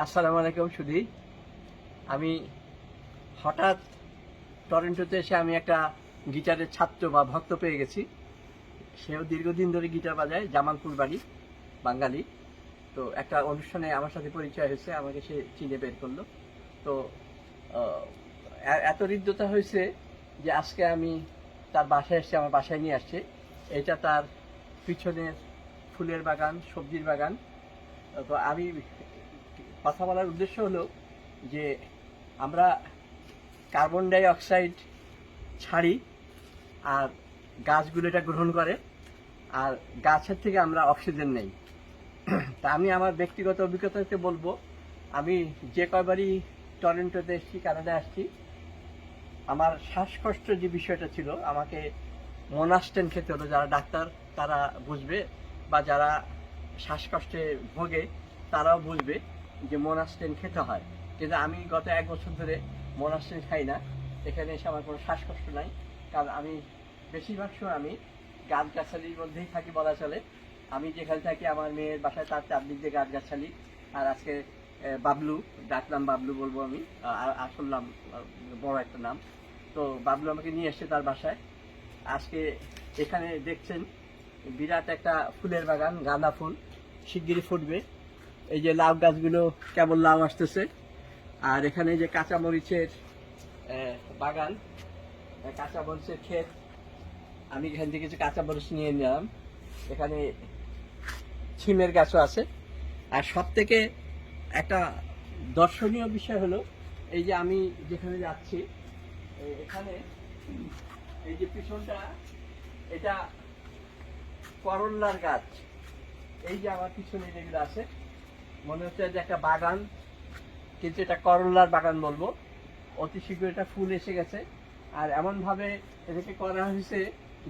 আসসালামু আলাইকুম, সুধি। আমি হঠাৎ টরেন্টোতে এসে আমি একটা গিটারের ছাত্র বা ভক্ত পেয়ে গেছি। সেও দীর্ঘদিন ধরে গিটার বাজায়, জামালপুর বাড়ি, বাঙালি। তো একটা অনুষ্ঠানে আমার সাথে পরিচয় হয়েছে, আমাকে সে চিনে বের করল। তো এত হৃদ্যতা হয়েছে যে আজকে আমি তার বাসায় এসে, আমার বাসায় নিয়ে আসছে। এটা তার পিছনের ফুলের বাগান, সবজির বাগান। তো আমি কথা বলার উদ্দেশ্য হলো যে আমরা কার্বন ডাই অক্সাইড ছাড়ি আর গাছগুলো এটা গ্রহণ করে আর গাছের থেকে আমরা অক্সিজেন নেই। তা আমি আমার ব্যক্তিগত অভিজ্ঞতাতে বলব, আমি যে কয়বারই টরেন্টোতে এসেছি, কানাডায় আসছি, আমার শ্বাসকষ্ট যে বিষয়টা ছিল, আমাকে মোনাস্টেন খেতে হলো, যারা ডাক্তার তারা বুঝবে বা যারা শ্বাসকষ্টে ভোগে তারাও বুঝবে। যে মোনাস্টেন খেতে হয়। কিন্তু আমি গত এক বছর ধরে মোনাস্টেন খাই না। এখানে এসে আমার কোনো শ্বাসকষ্ট নাই। কারণ আমি বেশিরভাগ সময় আমি গাছ গাছালির মধ্যেই থাকি বলা চলে। আমি যেখানে থাকি, আমার মেয়ের বাসায় তার চারদিক দিয়ে গাছ গাছালি আর আজকে বাবলু, ডাকলাম বাবলু বলব আমি। আসল নাম, বড় একটা নাম। তো বাবলু আমাকে নিয়ে এসছে তার বাসায়। আজকে এখানে দেখছেন বিরাট একটা ফুলের বাগান, গাঁদা ফুল। শিগগিরই ফুটবে। এই যে লাউ গাছগুলো কেমন লাউ আসতেছে? আর এখানে যে কাঁচা মরিচের বাগান আহ, কাঁচা মরিচের ক্ষেত। আমি এখান থেকে কিছু কাঁচা মরিচ নিয়ে নিলাম। এখানে ছিমের গাছও আছে। আর সব থেকে একটা দর্শনীয় বিষয় হলো এই যে আমি যেখানে যাচ্ছি এখানে এই যে পিছনটা এটা করল্লার গাছ। এই যে আমার পিছনে যেগুলো আছে মনে হচ্ছে যে একটা বাগান, কিন্তু এটা করল্লার বাগান বলব। অতি শীঘ্র এটা ফুল এসে গেছে। আর এমন ভাবে এটাকে করা হয়েছে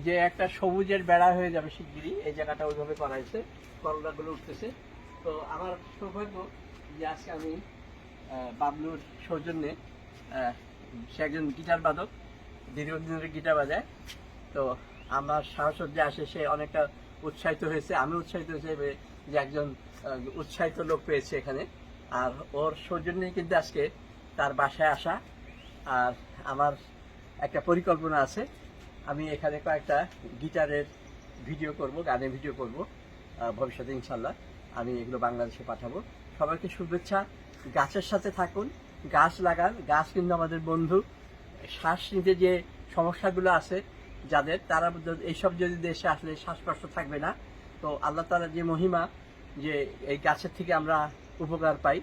যে একটা সবুজের বেড়া হয়ে যাবে শিগগিরই। এই জায়গাটা ওইভাবে করা হয়েছে। করলাগুলো উঠতেছে। তো আমার সৌভাগ্য যে আজকে আমি বাবলুর সৌজন্যে সে একজন গিটার বাদক দীর্ঘদিন ধরে গিটার বাজায়। তো আমার সাহসজ্জা আসে, সে অনেকটা উৎসাহিত হয়েছে। আমি উৎসাহিত হয়েছে যে একজন উৎসাহিত লোক পেয়েছে এখানে। আর ওর সৌজন্যে কিন্তু আজকে তার বাসায় আসা আর আমার একটা পরিকল্পনা আছে। আমি এখানে কয়েকটা গিটারের ভিডিও করব, গানের ভিডিও করব ভবিষ্যতে ইনশাল্লাহ আমি এগুলো বাংলাদেশে পাঠাবো। সবাইকে শুভেচ্ছা, গাছের সাথে থাকুন, গাছ লাগান, গাছ কিন্তু আমাদের বন্ধু। শ্বাস নিতে যে সমস্যাগুলো আছে যাদের, তারা এইসব যদি দেশে আসলে শ্বাসকষ্ট থাকবে না তো আল্লাহ তালার যে মহিমা, যে এই গাছের থেকে আমরা উপকার পাই,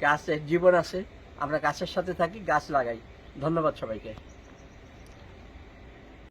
গাছের জীবন আছে, আমরা গাছের সাথে থাকি, গাছ লাগাই। ধন্যবাদ সবাইকে।